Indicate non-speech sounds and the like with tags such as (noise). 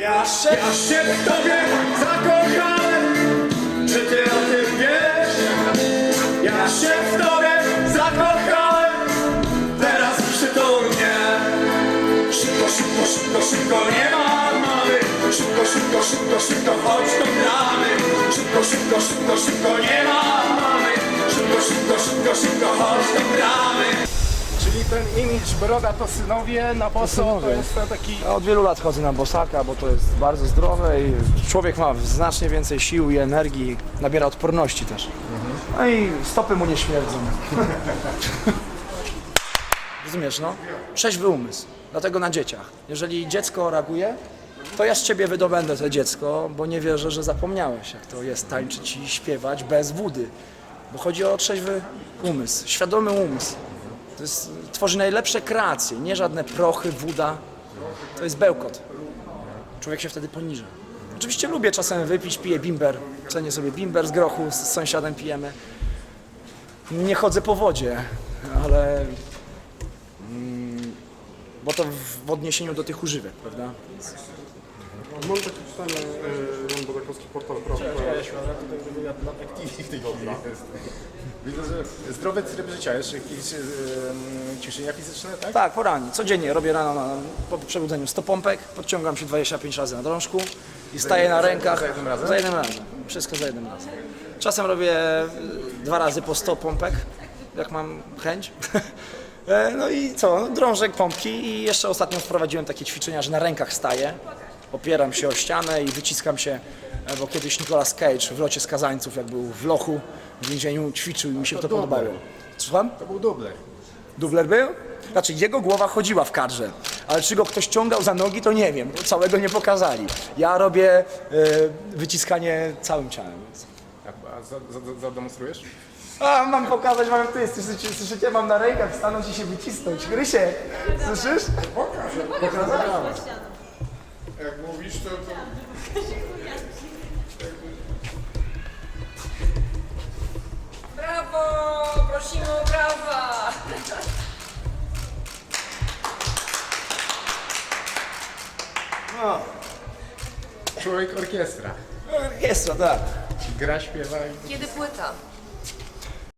Ja się, ja się w tobie zakochałem. Czy ty o tym wiesz? Ja się w tobie zakochałem. Teraz przytul mnie. Szybko, szybko, szybko, szybko nie ma mamy. Szybko, szybko, szybko, szybko chodź do bramy. Szybko, szybko, szybko, szybko nie ma mamy. Szybko, szybko, szybko, szybko ten imidż broda to synowie, na boso to jest to taki... Ja od wielu lat chodzę na bosaka, bo to jest bardzo zdrowe i człowiek ma znacznie więcej sił i energii, nabiera odporności też. No i stopy mu nie śmierdzą. (laughs) Rozumiesz, no? Trzeźwy umysł, dlatego na dzieciach. Jeżeli dziecko reaguje, to ja z ciebie wydobędę to dziecko, bo nie wierzę, że zapomniałeś, jak to jest tańczyć i śpiewać bez wody. Bo chodzi o trzeźwy umysł, świadomy umysł. Jest, tworzy najlepsze kreacje, nie żadne prochy, woda. To jest bełkot. Człowiek się wtedy poniża. Oczywiście lubię czasem wypić, piję bimber. Cenię sobie bimber z grochu, z sąsiadem pijemy. Nie chodzę po wodzie, ale... Mm, bo to w, odniesieniu do tych używek, prawda? Mam taki czytany e, portal prawa. W tej chwili. Widzę, że zdrowy tryb życia, jeszcze jakieś em, ćwiczenia fizyczne, tak? Tak, porannie. Codziennie robię rano na, po przebudzeniu 100 pompek, podciągam się 25 razy na drążku i staję na rękach. za jednym razem? Za jednym razem. Wszystko za jednym razem. Czasem robię dwa razy po 100 pompek, jak mam chęć. (laughs) E, No i co, no, drążek, pompki i jeszcze ostatnio wprowadziłem takie ćwiczenia, że na rękach staję, opieram się o ścianę i wyciskam się, bo kiedyś Nicolas Cage w locie skazańców, jak był w lochu w więzieniu, ćwiczył i mi się to podobało. Słucham? To był dubler. Dubler był? Znaczy, jego głowa chodziła w kadrze, ale czy go ktoś ciągał za nogi, to nie wiem, bo całego nie pokazali. Ja robię e, wyciskanie całym ciałem. A za- za- za- zademonstrujesz? A, mam pokazać wam ty, słyszycie, słyszycie, mam na rękach stanąć i się wycisnąć. Grysie, słyszysz? Jak mówisz, to, to Prosimy o brawa! Człowiek orkiestra. Jest to, tak. Gra, śpiewa i... Kiedy płyta?